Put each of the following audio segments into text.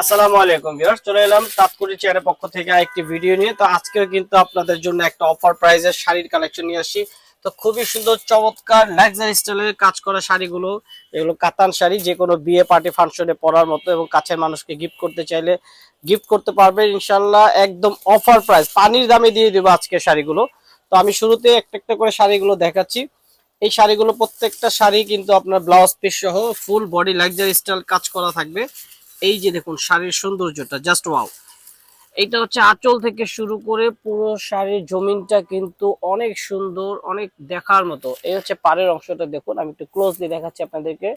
আসসালামু আলাইকুম ভিউয়ার্স, চলে এলাম তাৎকুরি চেয়ারের পক্ষ থেকে একটি ভিডিও নিয়ে। তো আজকেও কিন্তু আপনাদের জন্য একটা অফার প্রাইজের শাড়ির কালেকশন নিয়ে আসি। তো খুবই সুন্দর, চমৎকার লাক্সারি স্টাইলের কাজ করা শাড়িগুলো। এগুলো কাতান শাড়ি, যে কোনো বিয়ে পার্টি ফাংশনে পরার মতো এবং কাছের মানুষকে গিফট করতে চাইলে গিফট করতে পারবে। ইনশাল্লাহ একদম অফার প্রাইস পানির দামে দিয়ে দেবো আজকে শাড়িগুলো। তো আমি শুরুতে একটা একটা করে শাড়িগুলো দেখাচ্ছি। এই শাড়িগুলো প্রত্যেকটা শাড়ি কিন্তু আপনার ব্লাউজ পিস সহ ফুল বডি লাক্সারি স্টাইল কাজ করা থাকবে। এই যে দেখুন শাড়ির সৌন্দর্যটা জাস্ট ওয়াও এইটা হচ্ছে আঁচল থেকে শুরু করে পুরো শাড়ির জমিনটা কিন্তু অনেক সুন্দর, অনেক দেখার মতো। এই হচ্ছে পাড়ের অংশটা দেখুন, আমি একটু ক্লোজলি দেখাচ্ছি আপনাদেরকে।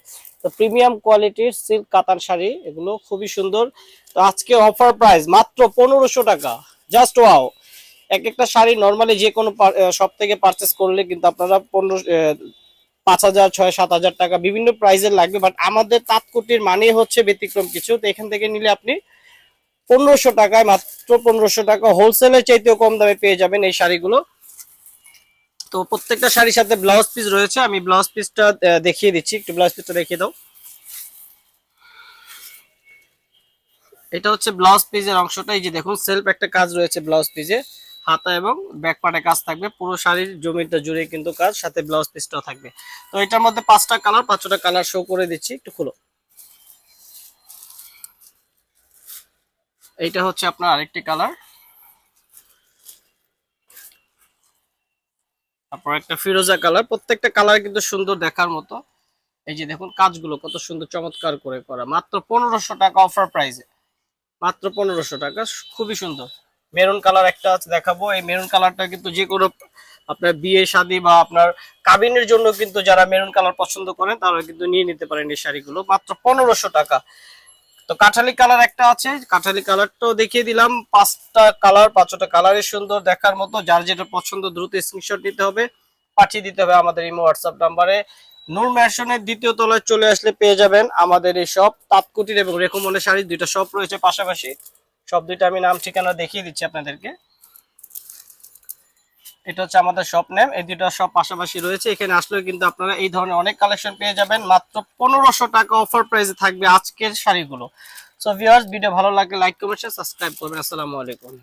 তো প্রিমিয়াম কোয়ালিটির সিল্ক কাতান শাড়ি, এগুলো খুবই সুন্দর। তো আজকে অফার প্রাইস মাত্র পনেরোশো টাকা। জাস্ট ওয়াও এক একটা শাড়ি নর্মালি যে কোনো সব থেকে পারচেস করলে কিন্তু আপনারা পনেরো পাঁচ হাজার, ছয়, সাত হাজার টাকা বিভিন্ন প্রাইজের লাগবে বাট আমাদের তাঁতকুটির মানে হচ্ছে ব্যতিক্রম কিছু। তো এখান থেকে নিলে আপনি পনেরোশো টাকায় মাত্র পনেরোশো টাকা হোলসেলের চাইতেও কম দামে পেয়ে যাবেন এই শাড়িগুলো। তো প্রত্যেকটা শাড়ির সাথে ব্লাউজ পিস রয়েছে, আমি ব্লাউজ পিসটা দেখিয়ে দিচ্ছি, একটু ব্লাউজ পিসটা দেখিয়ে দাও। এটা হচ্ছে ব্লাউজ পিসের অংশটা, এই যে দেখুন সেলফ একটা কাজ রয়েছে ব্লাউজ পিসে হাতা এবং ব্যাক পার্টে কাজ থাকবে। পুরো শাড়ির জমিটা জুড়ে কিন্তু কাজ, সাথে ব্লাউজ পিসটাও থাকবে। তো এটার মধ্যে পাঁচটা কালার পাঁচটা কালার শো করে দিচ্ছি, একটু খুলো। এইটা হচ্ছে আপনার আরেকটি কালার তারপর একটা ফিরোজা কালার প্রত্যেকটা কালার কিন্তু সুন্দর দেখার মতো। এই যে দেখুন, কাজগুলো কত সুন্দর, চমৎকার করে করা। মাত্র পনেরোশো টাকা অফার প্রাইসে মাত্র পনেরোশো টাকা, খুবই সুন্দর। মেরুন কালার একটা আছে দেখাবো। এই মেরুন কালারটা কিন্তু যে কোনো আপনার বিয়ে, শাদী বা আপনার কাবিনের জন্য কিন্তু যারা মেরুন কালার পছন্দ করেন, তারা কিন্তু নিয়ে নিতে পারেন এই শাড়িগুলো। মাত্র পনেরোশো টাকা। তো কাঠালি কালার একটা আছে। কাঠালি কালারটাও দেখিয়ে দিলাম। পাঁচটা কালার, পাঁচটা কালারই সুন্দর দেখার মতো। যার যেটা পছন্দ, দ্রুত স্ক্রিনশট দিতে হবে। পাঠিয়ে দিতে হবে আমাদের ইমো হোয়াটসঅ্যাপ নাম্বারে নূর ম্যাশনের দ্বিতীয় তলায় চলে আসলে পেয়ে যাবেন আমাদের এই শপ তাঁতকুটির এবং রেকমনের শাড়ি দুইটা শপ রয়েছে পাশাপাশি। সব দুইটা আমি নাম ঠিকানা দেখিয়ে দিচ্ছি আপনাদেরকে। এটা হচ্ছে আমাদের শপ নেম এই দুইটা সব পাশাপাশি রয়েছে। এখানে আসলেও কিন্তু আপনারা এই ধরনের অনেক কালেকশন পেয়ে যাবেন। মাত্র পনেরোশো টাকা অফার প্রাইসে থাকবে আজকের শাড়িগুলো। সো ভিউয়ার্স ভিডিও ভালো লাগলে লাইক কমেন্ট সাবস্ক্রাইব করবেন। আসসালামু আলাইকুম।